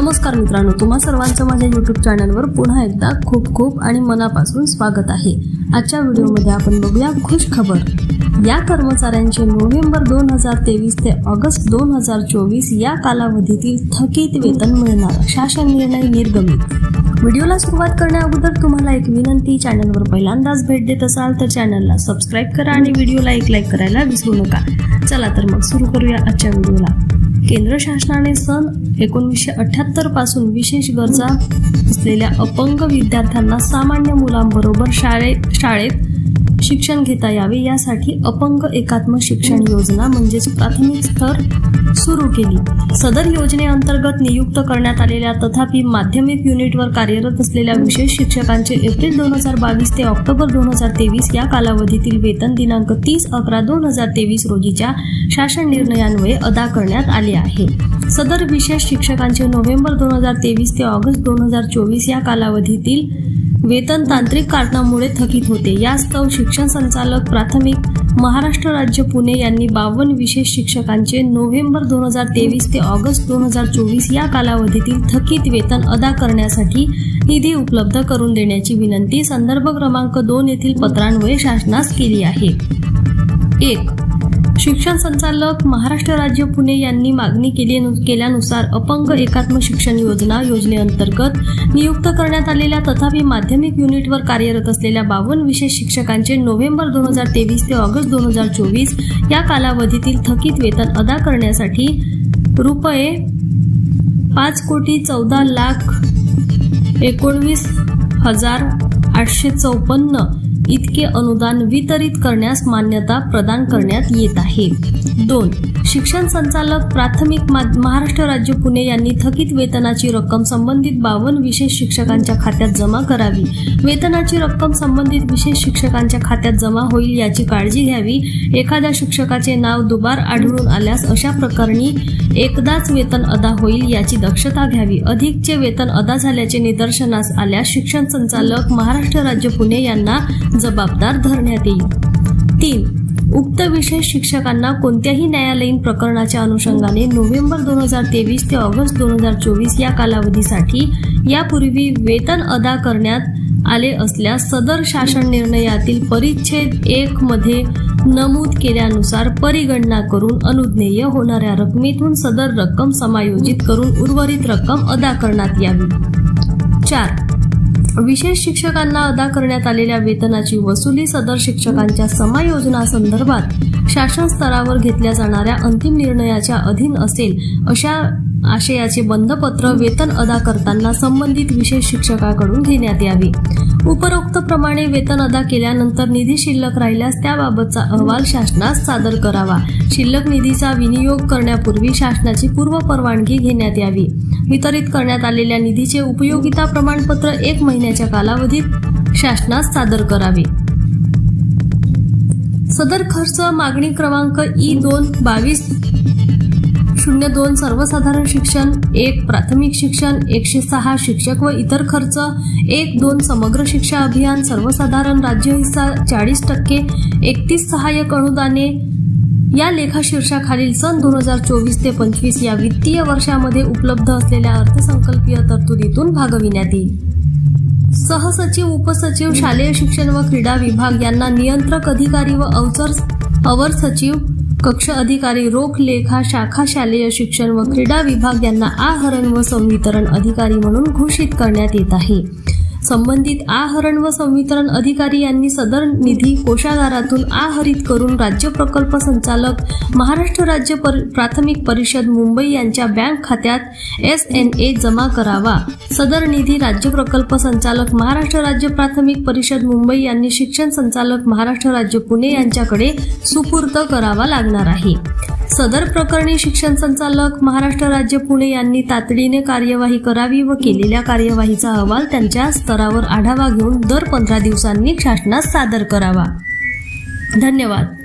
नमस्कार मित्रांनो तुम्हा सर्वांचं माझ्या यूट्यूब चॅनलवर पुन्हा एकदा खूप खूप आणि मनापासून स्वागत आहे. आजच्या व्हिडिओमध्ये आपण बघूया खुश खबर या कर्मचाऱ्यांचे नोव्हेंबर दोन हजार तेवीस ते ऑगस्ट दोन हजार चोवीस या कालावधीतील थकीत वेतन मिळणार शासन निर्णय निर्गमित. व्हिडिओला सुरुवात करण्या अगोदर तुम्हाला एक विनंती चॅनलवर पहिल्यांदाच भेट देत असाल तर चॅनलला सबस्क्राईब करा आणि व्हिडिओला एक लाईक करायला विसरू नका. चला तर मग सुरू करूया आजच्या व्हिडिओला. केंद्र शासनाने सन एकोणीसशे अठ्याहत्तरपासून विशेष गरजा असलेल्या अपंग विद्यार्थ्यांना सामान्य मुलांबरोबर शाळेत शाळेत शिक्षण घेता यावे यासाठी अपंग एकात्म शिक्षण योजना म्हणजेच प्राथमिक स्तर सुरू केली. सदर योजनेअंतर्गत नियुक्त करण्यात आलेल्या तथापि माध्यमिक युनिटवर कार्यरत असलेल्या विशेष शिक्षकांचे एप्रिल दोन हजार बावीस ते ऑक्टोबर दोन हजार तेवीस या कालावधीतील वेतन दिनांक तीस अकरा दोन हजार तेवीस रोजीच्या शासन निर्णयान्वये अदा करण्यात आले आहे. सदर विशेष शिक्षकांचे नोव्हेंबर दोन हजार तेवीस ते ऑगस्ट दोन हजार चोवीस या कालावधीतील वेतन तांत्रिक कारणामुळे थकीत होते. यास्तव शिक्षण संचालक प्राथमिक महाराष्ट्र राज्य पुणे यांनी बावन्न विशेष शिक्षकांचे नोव्हेंबर दोन हजार तेवीस ते ऑगस्ट दोन हजार चोवीस या कालावधीतील थकीत वेतन अदा करण्यासाठी निधी उपलब्ध करून देण्याची विनंती संदर्भ क्रमांक दोन येथील पत्रान्वये शासनास केली आहे. एक शिक्षण संचालक महाराष्ट्र राज्य पुणे यांनी मागणी केली केल्यानुसार अपंग एकात्म शिक्षण योजना योजनेअंतर्गत नियुक्त करण्यात आलेल्या तथापि माध्यमिक युनिटवर कार्यरत असलेल्या बावन्न विशेष शिक्षकांचे नोव्हेंबर दोन हजार तेवीस ते ऑगस्ट दोन हजार चोवीस या कालावधीतील थकीत वेतन अदा करण्यासाठी रुपये पाच कोटी चौदा लाख एकोणवीस हजार आठशे चौपन्न इतके अनुदान वितरित करण्यास मान्यता प्रदान करण्यात येत आहे. दोन शिक्षण संचालक प्राथमिक मा- महाराष्ट्र राज्य पुणे यांनी थकीत वेतनाची रक्कम संबंधित बावन्न विशेष शिक्षकांच्या खात्यात जमा करावी. वेतनाची रक्कम संबंधित विशेष शिक्षकांच्या खात्यात जमा होईल याची काळजी घ्यावी. एखाद्या शिक्षकाचे नाव दुबार आढळून आल्यास अशा प्रकरणी एकदाच वेतन अदा होईल याची दक्षता घ्यावी. अधिकचे वेतन अदा झाल्याचे निदर्शनास आल्यास शिक्षण संचालक महाराष्ट्र राज्य पुणे यांना जबाबदार धरण्यात येईल. तीन उक्त विशेष शिक्षकांना कोणत्याही न्यायालयीन प्रकरणाच्या अनुषंगाने नोव्हेंबर दोन हजार तेवीस ते ऑगस्ट दोन हजार चोवीस या कालावधीसाठी यापूर्वी वेतन अदा करण्यात आले असल्यास सदर शासन निर्णयातील परिच्छेद एक मध्ये नमूद केल्यानुसार परिगणना करून अनुज्ञेय होणाऱ्या रकमेतून सदर रक्कम समायोजित करून उर्वरित रक्कम अदा करण्यात यावी. चार विशेष शिक्षकांना अदा करण्यात आलेल्या वेतनाची वसुली सदर शिक्षकांच्या समायोजनासंदर्भात शासन स्तरावर घेतल्या जाणाऱ्या अंतिम निर्णयाच्या अधीन असेल अशा आशयाचे बंधपत्र वेतन अदा करताना संबंधित विशेष शिक्षकाकडून घेण्यात यावे. उपरोक्त प्रमाणे वेतन अदा केल्यानंतर निधी शिल्लक राहिल्यास त्याबाबतचा अहवाल शासनास सादर करावा. शिल्लक निधीचा विनियोग करण्यापूर्वी शासनाची पूर्व परवानगी घेण्यात यावी. वितरित करण्यात आलेल्या निधीचे उपयोगिता प्रमाणपत्र एक महिन्याच्या कालावधीत शासनास सादर करावे. सदर खर्च मागणी क्रमांक ई दोन बावीस शून्य दोन सर्वसाधारण शिक्षण एक प्राथमिक शिक्षण एकशे सहा शिक्षक व इतर खर्च एक दोन समग्र शिक्षा अभियान सर्वसाधारण राज्य हिस्सा चाळीस टक्के एकतीस सहाय्यक अनुदाने या लेखाशीर्षाखालील सन दोन हजार चोवीस ते पंचवीस या वित्तीय वर्षामध्ये उपलब्ध असलेल्या अर्थसंकल्पीय तरतुदीतून भागविण्यात येईल. सहसचिव उपसचिव शालेय शिक्षण व क्रीडा विभाग यांना नियंत्रक अधिकारी व अवचर अवर सचिव कक्ष अधिकारी रोख लेखा शाखा शालेय शिक्षण व क्रीडा विभाग यांना आहरण व संवितरण अधिकारी म्हणून घोषित करण्यात येत आहे. संबंधित आहरण व संवितरण अधिकारी यांनी सदर निधी कोषागारातून आहरित करून राज्य प्रकल्प संचालक महाराष्ट्र राज्य पर, प्राथमिक परिषद मुंबई यांच्या बँक खात्यात एस एन ए जमा करावा. सदर निधी राज्य प्रकल्प संचालक महाराष्ट्र राज्य प्राथमिक परिषद मुंबई यांनी शिक्षण संचालक महाराष्ट्र राज्य पुणे यांच्याकडे सुपूर्द करावा लागणार आहे. सदर प्रकरणी शिक्षण संचालक महाराष्ट्र राज्य पुणे यांनी तातडीने कार्यवाही करावी व केलेल्या कार्यवाहीचा अहवाल त्यांच्या स्तरावर आढावा घेऊन दर पंधरा दिवसांनी शासनास सादर करावा. धन्यवाद.